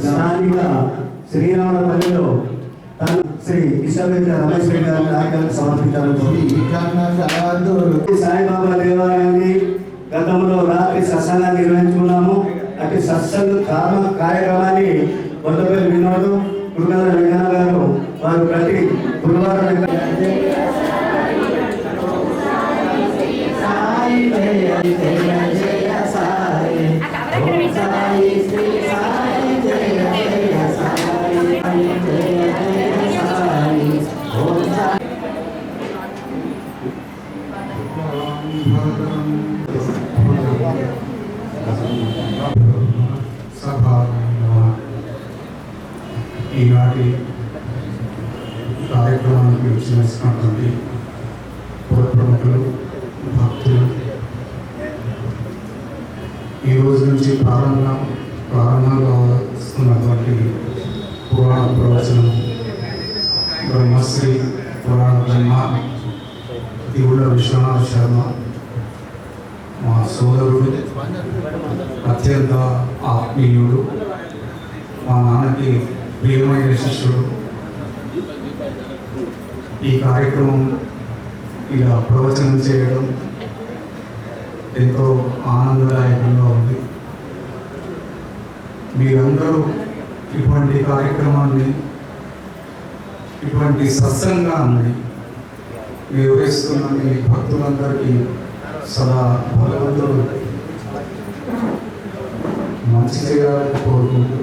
స్థానిక శ్రీరామపల్లిలో శ్రీ ఇష్టవేద రమేష్ రెడ్డి గారు కనక దుర్గా సాయిబాబా దేవాలయాన్ని గతంలో రాత్రి సత్సంగాన్ని నిర్వహించుకున్నాము. అటు సత్సంగ కార్మ కార్యక్రమాన్ని కొంతపల్లి వినోద్ గురుగారు వెంకన్న గారు వారు ప్రతి గురువారం సభ ఈనాటి కార్యక్రమానికి విచ్చేసినటువంటి పుర ప్రముఖులు భక్తులు. ఈ రోజు నుంచి ప్రారంభం ప్రారంభం కావాల్సినటువంటి పురాణ ప్రవచనం బ్రహ్మశ్రీ పురాణ బ్రహ్మ దేవుళ్ళ విశ్వనాథ శర్మ మా సోదరుడు అత్యంత ఆత్మీయుడు మా నాన్నకి ప్రియమైన శిష్యుడు. ఈ కార్యక్రమం ఇలా ప్రవచనం చేయడం ఎంతో ఆనందదాయకంగా ఉంది. మీరందరూ ఇటువంటి కార్యక్రమాన్ని ఇటువంటి సత్సంగాన్ని నిర్వహిస్తున్న మీ భక్తులందరికీ సదా భగవంతుడు మంచి చేయాలని కోరుకుంటూ.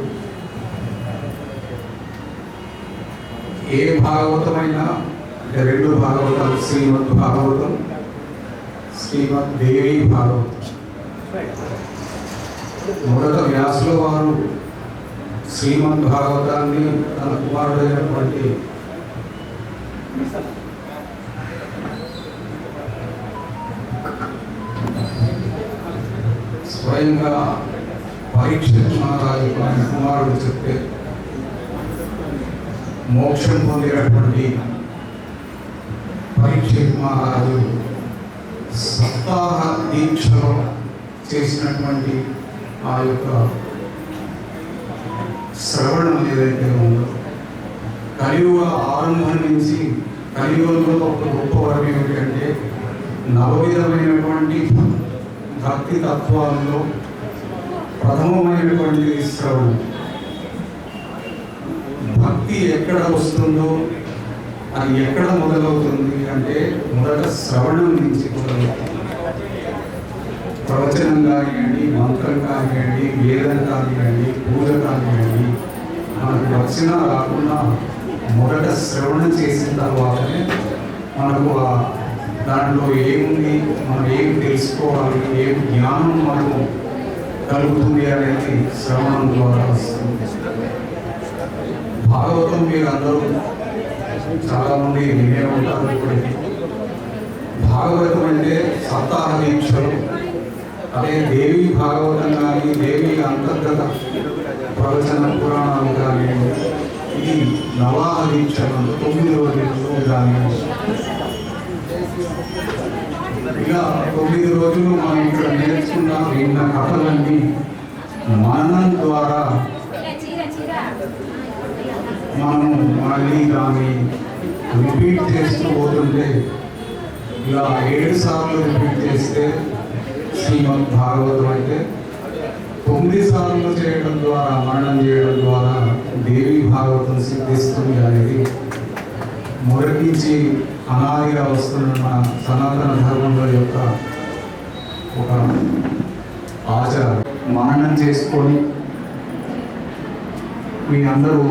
ఏ భాగవతమైనా అంటే రెండు భాగవతాలు శ్రీమద్ భాగవతం శ్రీమద్ దేవి భాగవతం. మొదట వ్యాసుల వారు శ్రీమద్ భాగవతాన్ని తన కుమారుడైనటువంటి స్వయంగా పరీక్ష మహారాజు కుమారుడు చెప్తే మోక్షం పొందినటువంటి పరీక్ష మహారాజు సప్తాహ దీక్షలో చేసినటువంటి ఆ యొక్క శ్రవణం ఏదైతే ఉందో కలియుగ ఆరంభం నుంచి కలియుగంలో ఒక గొప్ప వరం ఏమిటంటే నవవిధమైనటువంటి భక్తి తత్వాల్లో ప్రథమమైనటువంటి శ్రవణం. భక్తి ఎక్కడ వస్తుందో అది ఎక్కడ మొదలవుతుంది అంటే మొదట శ్రవణం నుంచి మొదలవుతుంది. ప్రవచనం కానివ్వండి మంత్రం కానివ్వండి వేదం కానివ్వండి పూజ కానివ్వండి మనకు వచ్చినా రాకుండా మొదట శ్రవణం చేసిన తర్వాతనే మనకు ఆ దాంట్లో ఏముంది? మనం ఏం తెలుసుకోవాలి? ఏం జ్ఞానం మనకు కలుగుతుంది అనేది శ్రవణం ద్వారా వస్తుంది. భాగవతం మీరు అందరూ చాలామంది వినే ఉంటారు ఇప్పటికీ. భాగవతం అంటే సప్తాహ దీక్షలు అదే దేవి భాగవతం కానీ దేవి అంతర్గత ప్రవచన పురాణాలు కానీ ఇది నవాహ దీక్షలు తొమ్మిది రోజులు కానీ ఇలా తొమ్మిది రోజులు మనం ఇక్కడ నేర్చుకున్న విన్న కథలన్నీ మననం ద్వారా మనం మళ్ళీ దాన్ని రిపీట్ చేస్తూ పోతుంటే ఇలా ఏడు సార్లు రిపీట్ చేస్తే శ్రీమద్ భాగవతం అంటే తొమ్మిది సార్లు చేయడం ద్వారా మరణం చేయడం ద్వారా దేవి భాగవతం సిద్ధిస్తుంది అనేది మొదటి అనాదిగా వస్తున్న మన సనాతన ధర్మంలో యొక్క ఒక ఆచారం. మననం చేసుకొని మీ అందరూ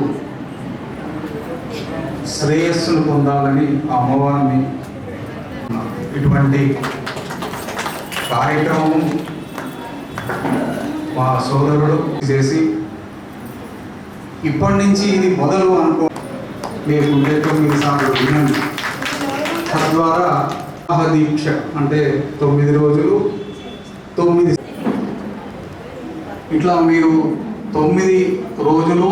శ్రేయస్సును పొందాలని ఆ అమ్మవారిని ఇటువంటి కార్యక్రమం మా సోదరుడు చేసి ఇప్పటి నుంచి ఇది మొదలు అనుకో మీకు ఉండే తొమ్మిది సార్లు వినండి. తద్వారా దీక్ష అంటే తొమ్మిది రోజులు తొమ్మిది ఇట్లా మీరు తొమ్మిది రోజులు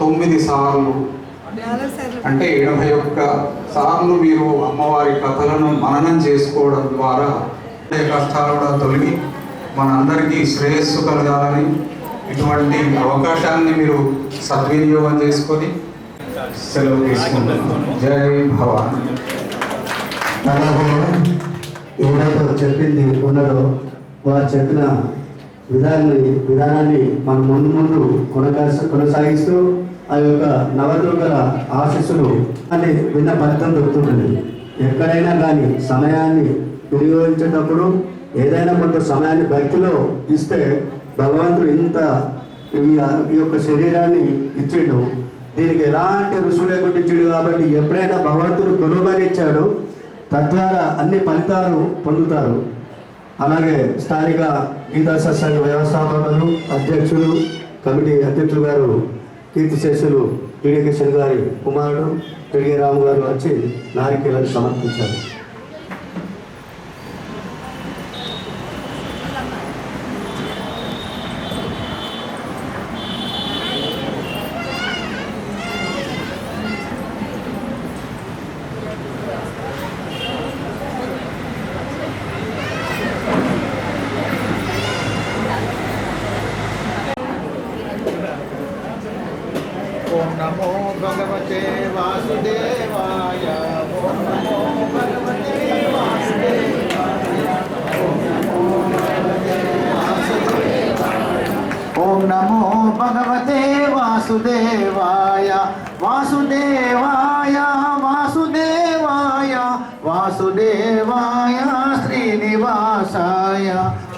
తొమ్మిది సార్లు అంటే ఎనభై ఒక్క సార్లు మీరు అమ్మవారి కథలను మననం చేసుకోవడం ద్వారా ఏ కష్టాలు కూడా తొలగి మనందరికీ శ్రేయస్సు కలగాలని ఇటువంటి అవకాశాన్ని మీరు సద్వినియోగం చేసుకొని సెలవు తీసుకుంటున్నాను జై భవ ఎవరైతే చెప్పింది ఉన్నారో వారు చెప్పిన విధానాన్ని విధానాన్ని మనం ముందు ముందు కొనసాగి కొనసాగిస్తూ ఆ యొక్క నవదుర్గల ఆశీస్సులు అని విన్న ఫలితం దొరుకుతుంటుంది. ఎక్కడైనా కానీ సమయాన్ని వినియోగించేటప్పుడు ఏదైనా కొంత సమయాన్ని భక్తిలో ఇస్తే భగవంతుడు ఇంత ఈ ఈ యొక్క శరీరాన్ని ఇచ్చిండు. దీనికి ఎలాంటి రుసుము లేకుండా ఇచ్చాడు కాబట్టి ఎప్పుడైనా భగవంతుడు కొనుగోలు ఇచ్చాడు తద్వారా అన్ని ఫలితాలు పొందుతారు. అలాగే స్థానిక గీతా సత్సంగ వ్యవస్థాపకులు అధ్యక్షులు కమిటీ అధ్యక్షులు గారు కీర్తిశేషులు శేషులు కిషన్ గారి కుమారుడు టీడీ రాము గారు వచ్చి నారికేలను సమర్పించారు. నమో భగవతే వాసుదేవాయ ఓం నమో భగవతే ఓం నమో భగవతే వాసుదేవాయ వాసుదేవాయ వాసుదేవాయ వాసుదేవాయ శ్రీనివాసాయ.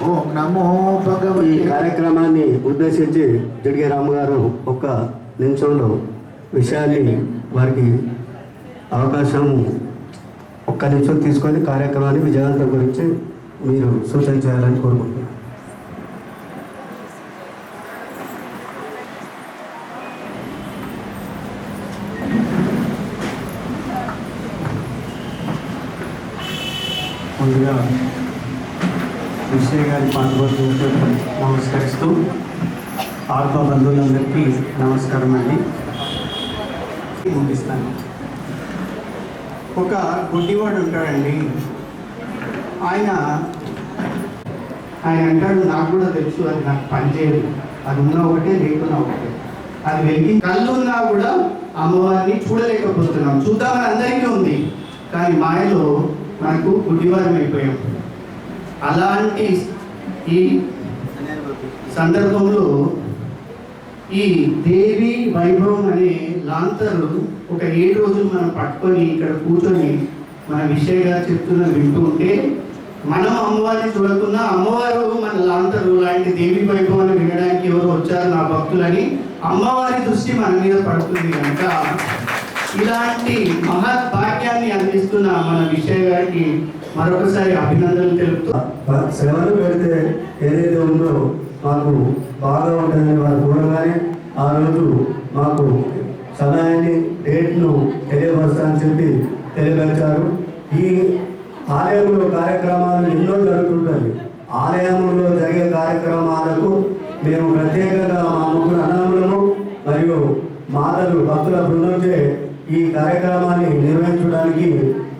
ఓం నమో భగవతి కార్యక్రమాన్ని ఉద్దేశించి జడిగే రాము గారు ఒక నిమిషంలో విషయాన్ని వారికి అవకాశం ఒక్క నిమిషం తీసుకొని కార్యక్రమాన్ని విజయవంతం గురించి మీరు సూచన చేయాలని కోరుకుంటున్నాను. ముందుగా విజయ్ గారి పాల్గొంటూ నమస్కరిస్తూ ఆత్మ బంధువులందరికీ నమస్కారం అండి ముగిస్తాను ఒక గుడ్డివాడు ఉంటాడండి. ఆయన ఆయన అంటాడు నాకు కూడా తెలుసు అది నాకు పనిచేయదు అది ఉన్న ఒకటే లేకున్నా ఒకటే. అది వెలిగి కళ్ళున్నా కూడా అమ్మవారిని చూడలేకపోతున్నాం. చూద్దామని అందరికీ ఉంది. కానీ మాయలో మనకు గుడ్డివారం అయిపోయాం. అలాంటి ఈ సందర్భంలో ఈ దేవి వైభవం అనే లాంతరు ఒక ఏడు రోజులు మనం పట్టుకొని ఇక్కడ కూర్చొని మన విషయంగా చెప్తున్న వింటూ ఉంటే మనం అమ్మవారిని చూడకున్నా అమ్మవారు మన లాంతరు లాంటి దేవి వైభవాన్ని వినడానికి ఎవరు వచ్చారు నా భక్తులని అమ్మవారి దృష్టి మన మీద పడుతుంది కనుక ఇలాంటి మహద్భాగ్యాన్ని అందిస్తున్న మన విషయ గారికి మరొకసారి అభినందనలు తెలుపుతూ సెలవులు పెడితే ఏదైతే ఉందో మాకు బాగా ఉంటుందని వారు చూడగానే ఆ రోజు మాకు సమయాన్ని డేట్ను తెలియపరచాలని చెప్పి తెలియపరిచారు. ఈ ఆలయంలో కార్యక్రమాలు ఎన్నో జరుగుతుంటాయి. ఆలయంలో జరిగే కార్యక్రమాలకు మేము ప్రత్యేకంగా మా ముగ్గురు అన్నములను మరియు మాతలు భక్తుల బృందంచే ఈ కార్యక్రమాన్ని నిర్వహించడానికి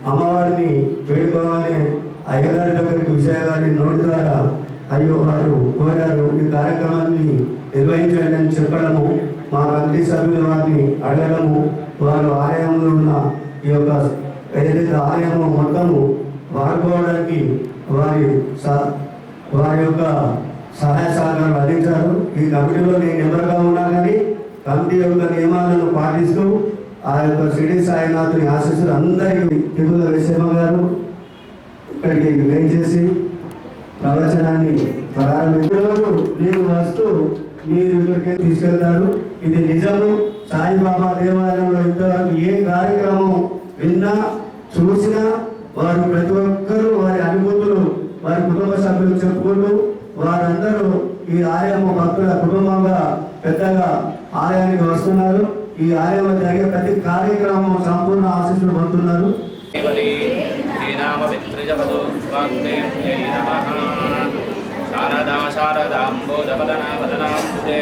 అమ్మవారిని వేడుకోవాలని అయ్యగారి దగ్గరికి విషయ గారి నోటి ద్వారా అయ్యో వారు కోరారు ఈ కార్యక్రమాన్ని నిర్వహించండి అని చెప్పడము మా మంత్రి సభ్యులు వారిని అడగడము వారు ఆలయంలో ఉన్న ఈ యొక్క ఏదైతే ఆలయము మొత్తము వాడుకోవడానికి వారి వారి యొక్క సహాయ సహకారం అందించారు. ఈ కమిటీలో నేను ఎవరుగా ఉన్నా కానీ కమిటీ యొక్క నియమాలను పాటిస్తూ ఆ యొక్క సిడి సాయినాథుని ఆశీస్సులు అందరికీ తిరుగుల విశ్వమ గారు ఇక్కడికి వేయించేసి ప్రవచనాన్ని ప్రారంభించడం నేను వస్తూ మీరు ఇక్కడికే తీసుకెళ్తారు ఇది నిజము. సాయిబాబా దేవాలయంలో ఇంతవరకు ఏ కార్యక్రమం విన్నా చూసినా వారు ప్రతి ఒక్కరూ వారి అనుభూతులు వారి కుటుంబ సభ్యులు చెప్పుకుంటూ వారందరూ ఈ ఆలయము భక్తుల కుటుంబంగా పెద్దగా ఆలయానికి వస్తున్నారు. ఈ ఆలయంలో జరిగే ప్రతి కార్యక్రమం సంపూర్ణ ఆశీస్సులు పొందుతున్నారు. కేవలి శ్రీనామవిత్రిజపదో స్వాగ్నేయై నమః శారదా శారదాంబోధవదనా వదనాంబుజే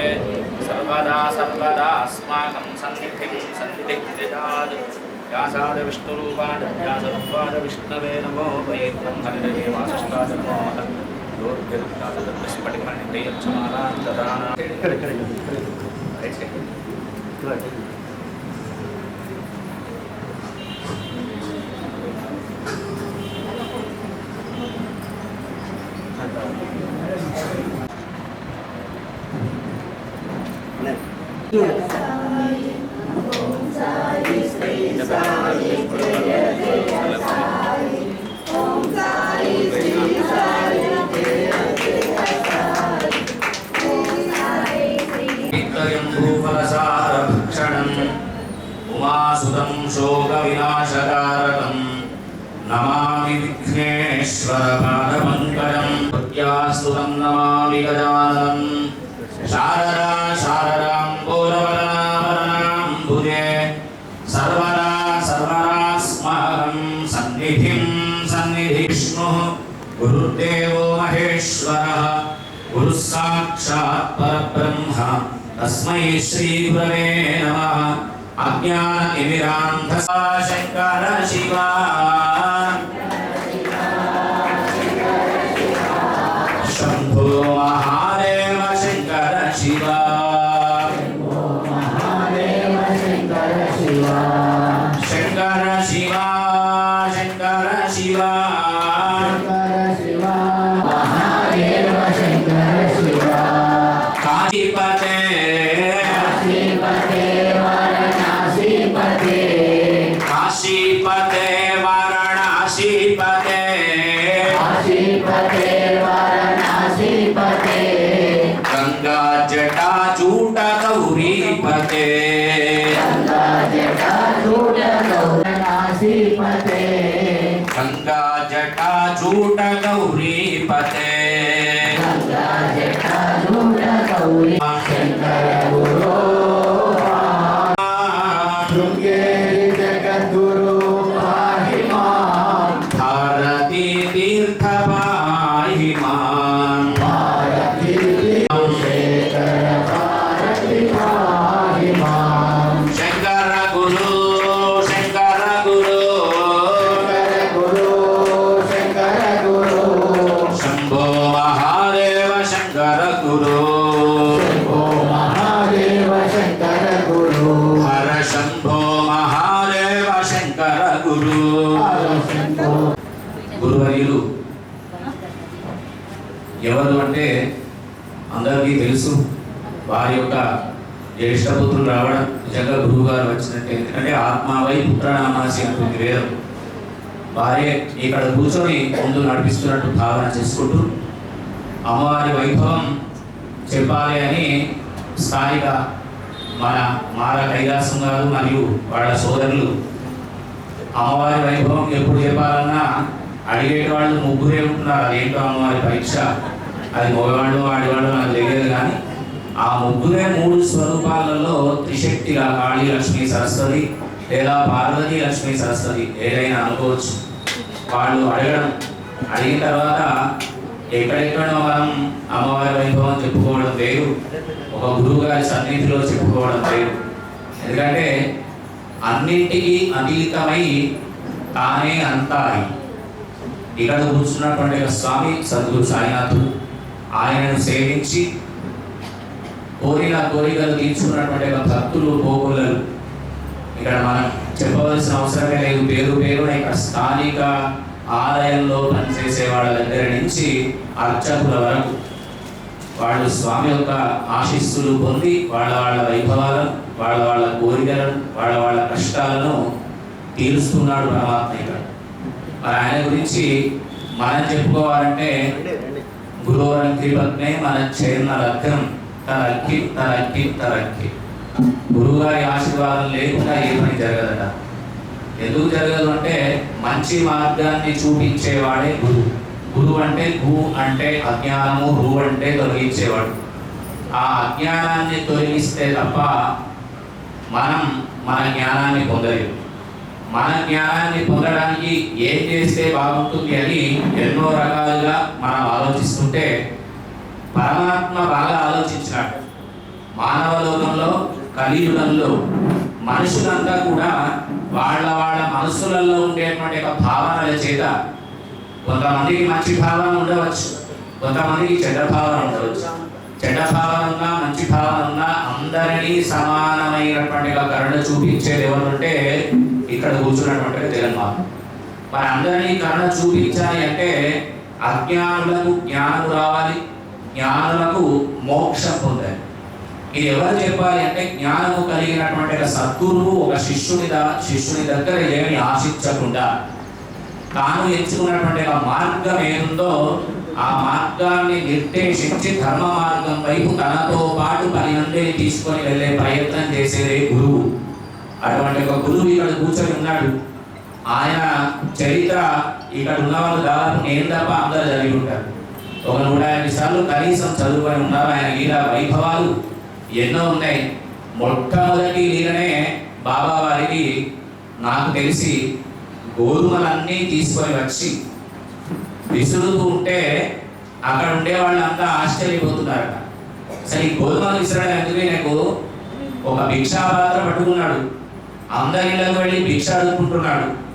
సర్వదా సర్వదా అస్మాకం సన్నిధిం సన్నిధిగ్నిదాద్ వ్యాసాద విష్ణురూపాద వ్యాసరూపాద విష్ణవే నమో వై బ్రహ్మణిదే వాసిష్ఠాద నమో స్ఫటికమణిదయచ్చమానాం దదానా विष्णुः गुरुर्देवो महेश्वरः। गुरुः साक्षात् परब्रह्म। तस्मै श्रीगुरवे नमः। अज्ञानतिमिरान्धसा शङ्कर शिवा। शम्भो महादेव झूठ गौरी पते। గురు శంభో మహాదేవ శంకర గురు హర శంభో మహాదేవ శంకర గురు గురువర్యులు ఎవరు అంటే అందరికీ తెలుసు వారి యొక్క జ్యేష్ఠపుత్రులు రావడం నిజంగా గురువు గారు వచ్చినట్టే. ఎందుకంటే ఆత్మావై పుత్రనామాసి అంటుంది వేదం. భార్య ఇక్కడ కూర్చొని ముందు నడిపిస్తున్నట్టు భావన చేసుకుంటూ అమ్మవారి వైభవం చెప్పాలి అని స్థానిక మన మార కైలాసం గారు మరియు వాళ్ళ సోదరులు అమ్మవారి వైభవం ఎప్పుడు చెప్పాలన్నా అడిగేటి వాళ్ళు ముగ్గురే ఉంటున్నారు. అదేంటో అమ్మవారి పరీక్ష? అది మగవాళ్ళు ఆడవాళ్ళు నాకు తెలియదు కానీ ఆ ముగ్గురే మూడు స్వరూపాలలో త్రిశక్తిగా కాళీ లక్ష్మీ సరస్వతి లేదా పార్వతీ లక్ష్మీ సరస్వతి ఏదైనా అనుకోవచ్చు. వాళ్ళు అడగడం. అడిగిన తర్వాత ఎక్కడెక్కడో మనం అమ్మవారి వైభవం చెప్పుకోవడం వేరు. ఒక గురువు గారి సన్నిధిలో చెప్పుకోవడం వేరు. ఎందుకంటే అన్నింటికి అతీతమై తానే అంతాయి ఇక్కడ కూర్చున్నటువంటి ఒక స్వామి సద్గురు సాయినాథుడు ఆయనను సేవించి కోరిన కోరికలు తీర్చుకున్నటువంటి ఒక భక్తులు పోగులలు ఇక్కడ మనం చెప్పవలసిన అవసరమే లేదు. పేరు పేరున ఇక్కడ స్థానిక ఆలయంలో పనిచేసే వాళ్ళ దగ్గర నుంచి అర్చకుల వరకు. వాళ్ళు స్వామి యొక్క ఆశీస్సులు పొంది వాళ్ళ వాళ్ళ వైభవాలను వాళ్ళ వాళ్ళ కోరికలను వాళ్ళ వాళ్ళ కష్టాలను తీరుస్తున్నాడు పరమాత్మ ఇక్కడ. మరి ఆయన గురించి మనం చెప్పుకోవాలంటే గురువరం కృపజ్ఞే మన చేరిన లగ్నం. తరక్కి తరక్కి తరక్కి గురువు గారి ఆశీర్వాదం లేకుండా ఏ పని జరగదట. ఎందుకు జరగదు అంటే మంచి మార్గాన్ని చూపించేవాడే గురువు గురువు అంటే గు అంటే అజ్ఞానము రు అంటే తొలగించేవాడు. ఆ అజ్ఞానాన్ని తొలగిస్తే తప్ప మనం మన జ్ఞానాన్ని పొందలేము. మన జ్ఞానాన్ని పొందడానికి ఏం చేస్తే బాగుంటుంది అని ఎన్నో రకాలుగా మనం ఆలోచిస్తుంటే పరమాత్మ బాగా ఆలోచించినాడు మానవ లోకంలో కలియుగంలో మనుషులంతా కూడా వాళ్ళ వాళ్ళ మనసులలో ఉండేటువంటి ఒక భావనల చేత కొంతమందికి మంచి భావన ఉండవచ్చు. కొంతమందికి చెడ్డ భావన ఉండవచ్చు. చెడ్డ భావన ఉన్నా మంచి భావన ఉన్నా అందరినీ సమానమైనటువంటి ఒక కరుణ చూపించేది ఎవరుంటే ఇక్కడ కూర్చున్నటువంటి జగన్మాత మరి అందరినీ కరుణ చూపించాలి అంటే అజ్ఞానులకు జ్ఞానం రావాలి. జ్ఞానులకు మోక్షం పొందాలి. ఇది ఎవరు చెప్పాలి అంటే జ్ఞానము కలిగినటువంటి ఒక సద్గురువు ఒక శిష్యుని శిష్యుని దగ్గర ఏమి ఆశించకుండా తాను ఎంచుకున్నటువంటి ఆ మార్గం ఏముందో ఆ మార్గాన్ని నిర్దేశించి ధర్మ మార్గం వైపు తనతో పాటు పని అందరిని తీసుకొని వెళ్ళే ప్రయత్నం చేసేదే గురువు. అటువంటి ఒక గురువు ఇక్కడ కూర్చొని ఉన్నాడు. ఆయన చరిత్ర ఇక్కడ ఉన్న వాళ్ళు దాదాపు నేను తప్ప అందరూ చదివి ఉంటారు. ఒక నూట యాభై సార్లు కనీసం చదువుకొని ఉన్నారు ఆయన గీత వైభవాలు ఎన్నో ఉన్నాయి. మొట్టమొదటి లీలనే బాబా వారికి నాకు తెలిసి గోధుమలన్నీ తీసుకొని వచ్చి విసురుతూ ఉంటే అక్కడ ఉండే వాళ్ళంతా ఆశ్చర్యపోతున్నారట. అసలు ఈ గోధుమలు విసరడం ఎందుకు నాకు? ఒక భిక్షాపాత్ర పట్టుకున్నాడు. అందరి ఇళ్ళకి వెళ్ళి భిక్ష అడుగుకుంటున్నాడు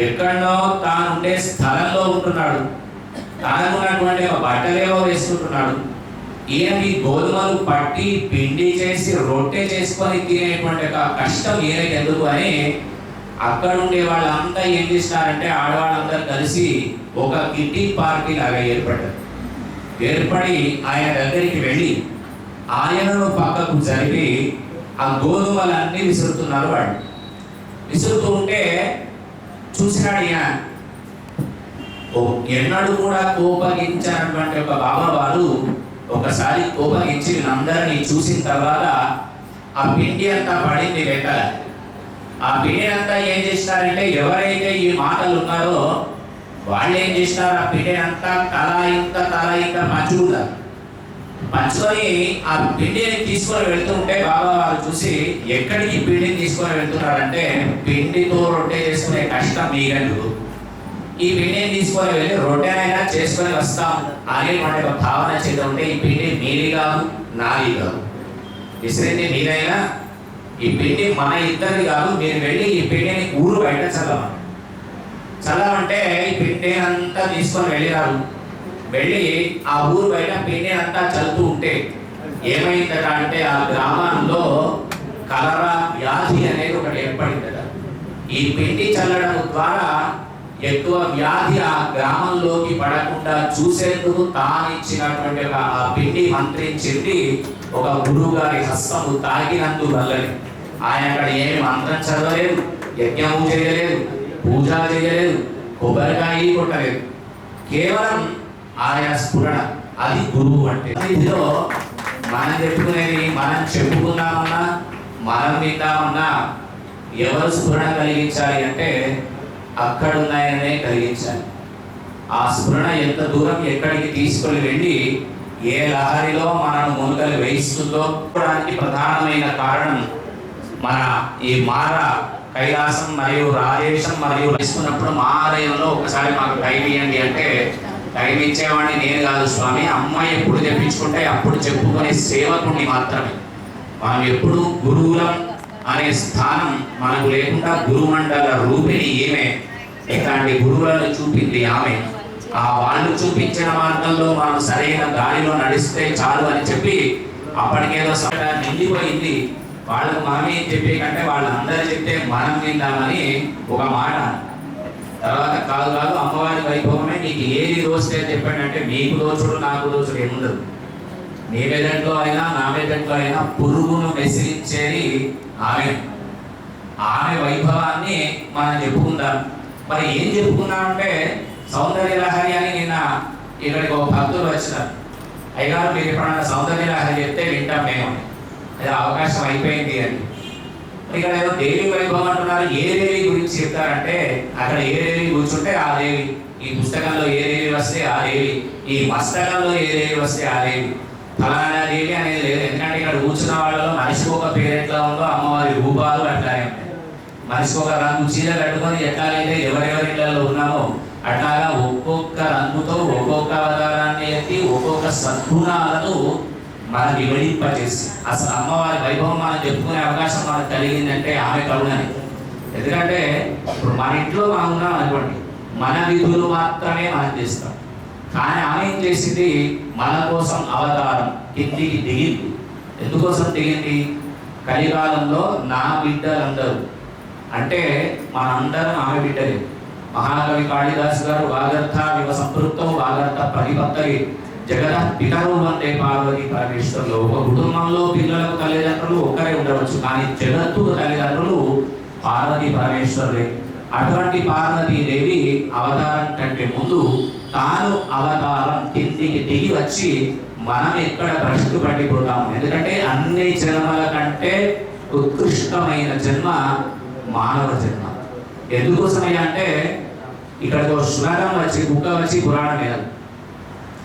ఎక్కడో తాను ఉండే స్థలంలో ఉంటున్నాడు. తానుకున్నటువంటి ఒక బట్టలేవో వేసుకుంటున్నాడు. ఏమి గోధుమలు పట్టి పిండి చేసి రొట్టె చేసుకొని తినేటువంటి ఒక కష్టం ఏదైతే ఎందుకు అని అక్కడ ఉండే వాళ్ళంతా ఏం చేసినారంటే ఆడవాళ్ళందరూ కలిసి ఒక కిట్టి పార్టీ లాగా ఏర్పడ్డారు. ఏర్పడి ఆయన దగ్గరికి వెళ్ళి ఆయనను పక్కకు జరిపి ఆ గోధుమలన్నీ విసురుతున్నారు వాడు విసురుతూ ఉంటే చూసినాడు ఈయన. ఓ ఎన్నడూ కూడా కోపగించినటువంటి ఒక బాబా వారు ఒకసారి కోపగించి వీళ్ళందరినీ చూసిన తర్వాత ఆ పిండి అంతా పడింది లెక్కల ఆ పిండి అంతా ఏం చేసినారంటే ఎవరైతే ఈ మాటలు ఉన్నారో వాళ్ళు ఏం చేసినారు? ఆ పిండి అంతా తల ఇంత తల ఇంత పంచుకుంటారు పంచుకొని ఆ పిండిని తీసుకొని వెళ్తుంటే బాబా వారు చూసి ఎక్కడికి పిండిని తీసుకొని వెళ్తున్నారంటే పిండితో రొట్టె చేసుకునే కష్టం మీగండు ఈ పిండిని తీసుకొని వెళ్ళి రొట్టెనైనా చేసుకొని వస్తాం. అనేటువంటి ఒక భావన చేత ఉంటే ఈ పిండి మీది కాదు నాది కాదు. విసిరింది మీదైనా ఈ పిండి మన ఇద్దరిది కాదు. మీరు వెళ్ళి ఈ పిండిని ఊరు బయట చల్లమని చల్లమంటే ఈ పిండిని అంతా తీసుకొని వెళ్ళినారు వెళ్ళి ఆ ఊరు బయట పిండిని అంతా చల్లుతూ ఉంటే ఏమైందట అంటే ఆ గ్రామంలో కలరా వ్యాధి అనేది ఒకటి ఏర్పడిందట. ఈ పిండి చల్లడం ద్వారా ఎక్కువ వ్యాధి ఆ గ్రామంలోకి పడకుండా చూసేందుకు తాను ఇచ్చినటువంటి ఒక ఆ పిండి మంత్రించింది ఒక గురువు గారి హస్తము తాకినందువల్లని ఆయన అక్కడ ఏమి మంత్రం చదవలేదు యజ్ఞము చేయలేదు పూజ చేయలేదు కొబ్బరికాయ కొట్టలేదు. కేవలం ఆయన స్ఫురణ అది గురువు అంటే ఇందులో మనం చెప్పుకునేది మనం చెప్పుకుందామన్నా మనం విందామన్నా ఎవరు స్ఫురణ కలిగించాలి అంటే అక్కడ ఉన్నాయనే కలిగించాలి ఆ స్మరణ ఎంత దూరం ఎక్కడికి తీసుకొని వెళ్ళి ఏ లహరిలో మనను మునుకలు వేయిస్తుందో దానికి ప్రధానమైన కారణం మన ఈ మార కైలాసం మరియు రాజేశం మరియు తీసుకున్నప్పుడు మా ఆలయంలో ఒకసారి మాకు టైం ఇవ్వండి అంటే టైం ఇచ్చేవాడిని నేను కాదు స్వామి. అమ్మ ఎప్పుడు చెప్పించుకుంటే అప్పుడు చెప్పుకునే సేవకుడిని మాత్రమే. మనం ఎప్పుడు గురువులం అనే స్థానం మనకు లేకుండా గురుమండల రూపిణి ఏమే ఇట్లాంటి గురువులను చూపింది ఆమె. ఆ వాళ్ళు చూపించిన మార్గంలో మనం సరైన దారిలో నడిస్తే చాలు అని చెప్పి అప్పటికేదో సరే నిండిపోయింది. వాళ్ళకు మనమే చెప్పే కంటే వాళ్ళందరూ చెప్తే మనం విందామని ఒక మాట తర్వాత కాదు కాదు అమ్మవారి వైభవమే నీకు ఏది దోస్తే చెప్పాడంటే మీకు దోచుడు నాకు దోచుడు ఏముండదు. నీ మెదట్లో అయినా నా మెదట్లో అయినా పురుగును మెసిరించేది ఆమె. ఆమె వైభవాన్ని మనం చెప్పుకుందాం. మరి ఏం చెప్పుకున్నామంటే సౌందర్య లహరి అని నిన్న ఇక్కడికి ఒక భక్తులు వచ్చినారు. అయ్యగారు మీరు ఎప్పుడన్నా సౌందర్య లహరి చెప్తే వింటాం మేము. అది అవకాశం అయిపోయింది అని. ఇక్కడ ఏదో దేవి వైభవం అంటున్నారు ఏ దేవి గురించి చెప్తారంటే అక్కడ ఏ దేవి కూర్చుంటే ఆ దేవి. ఈ పుస్తకంలో ఏ దేవి వస్తే ఆ దేవి. ఈ మస్తకంలో ఏ దేవి వస్తే ఆ దేవి. ఫలానా దేవి అనేది లేదు. ఎందుకంటే ఇక్కడ కూర్చున్న వాళ్ళలో మనిషికి ఒక పేరు ఎట్లా ఉందో అమ్మవారి రూపాలు అట్లానే మనిషి ఒక రంగు చీర కట్టుకొని ఎట్లాగైతే ఎవరెవరి ఇళ్ళలో ఉన్నామో అట్లాగా ఒక్కొక్క రంగుతో ఒక్కొక్క అవతారాన్ని ఎత్తి ఒక్కొక్క సద్గుణాలను మనం వివరింపజేసి అసలు అమ్మవారి వైభవం మనం చెప్పుకునే అవకాశం మనకు కలిగిందంటే ఆమె కరుణని. ఎందుకంటే ఇప్పుడు మన ఇంట్లో మనం ఉన్నాం అనుకోండి మన విధులు మాత్రమే మనం చేస్తాం. కానీ ఆమె ఏం చేసింది? మన కోసం అవతారం కిందికి దిగింది. ఎందుకోసం దిగింది? కలికాలంలో నా బిడ్డలందరూ అంటే మనందరం ఆమె బిడ్డలే. మహాకవి కాళిదాసు గారు వాగర్థ వివ సంపృక్తం వాగర్థ ప్రతిపత్తరి జగత పితరు వందే పార్వతి పరమేశ్వరులు. ఒక కుటుంబంలో పిల్లలకు తల్లిదండ్రులు ఒకరే ఉండవచ్చు కానీ జగత్తు తల్లిదండ్రులు పార్వతి పరమేశ్వరులే. అటువంటి పార్వతీదేవి అవతారం కంటే ముందు తాను అవతారం కిందికి దిగి వచ్చి మనం ఎక్కడ భ్రష్టు పడిపోతాము ఎందుకంటే అన్ని జన్మల కంటే ఉత్కృష్టమైన జన్మ మానవ జన్మ ఎందుకోసమయ్యా అంటే ఇక్కడ ఒక శునకం వచ్చి కుక్క వచ్చి పురాణం వినదు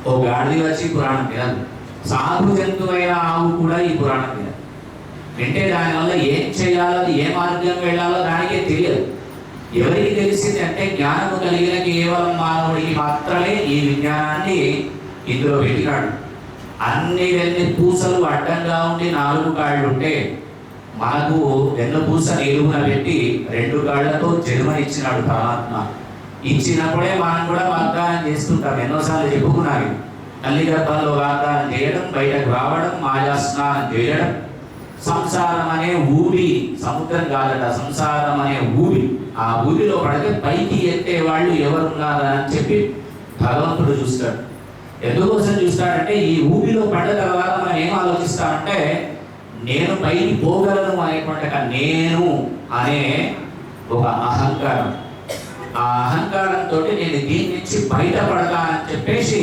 ఓ గాడిది వచ్చి పురాణం వినదు సాధు జంతువైన ఆవు కూడా ఈ పురాణం వినదు అంటే దానివల్ల ఏం చేయాలో ఏ మార్గం వెళ్ళాలో దానికే తెలియదు. ఎవరికి తెలిసింది అంటే జ్ఞానము కలిగిన కేవలం మానవుడికి మాత్రమే ఈ విజ్ఞానాన్ని ఇందులో పెట్టినాడు. అన్ని వెన్ని పూసలు అడ్డంగా ఉండి నాలుగు కాళ్ళు ఉంటే మనకు వెన్నుపూస నిలువున పెట్టి రెండు కాళ్ళతో జన్మనిచ్చినాడు పరమాత్మ. ఇచ్చినప్పుడే మనం కూడా వాగ్దానం చేస్తుంటాం. ఎన్నోసార్లు చెప్పుకున్నాను. తల్లి గర్భంలో వాగ్దానం చేయడం బయటకు రావడం మాయా స్నానం చేయడం. సంసారం అనే ఊబి సముద్రం కాదట సంసారం అనే ఊబి. ఆ ఊబిలో పడితే పైకి ఎత్తే వాళ్ళు ఎవరున్నారని అని చెప్పి భగవంతుడు చూస్తాడు. ఎందుకోసం చూస్తాడంటే ఈ ఊబిలో పడ్డ తర్వాత మనం ఏం ఆలోచిస్తామంటే నేను పైకి పోగలను అనేటువంటి నేను అనే ఒక అహంకారం. ఆ అహంకారంతో నేను దీని నుంచి బయటపడతానని చెప్పేసి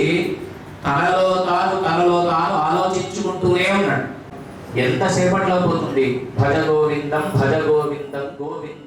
తనలో తాను తనలో తాను ఆలోచించుకుంటూనే ఉన్నాడు. ఎంతసేపట్లో పోతుంది? భజ గోవిందం భజ గోవిందం గోవిందం.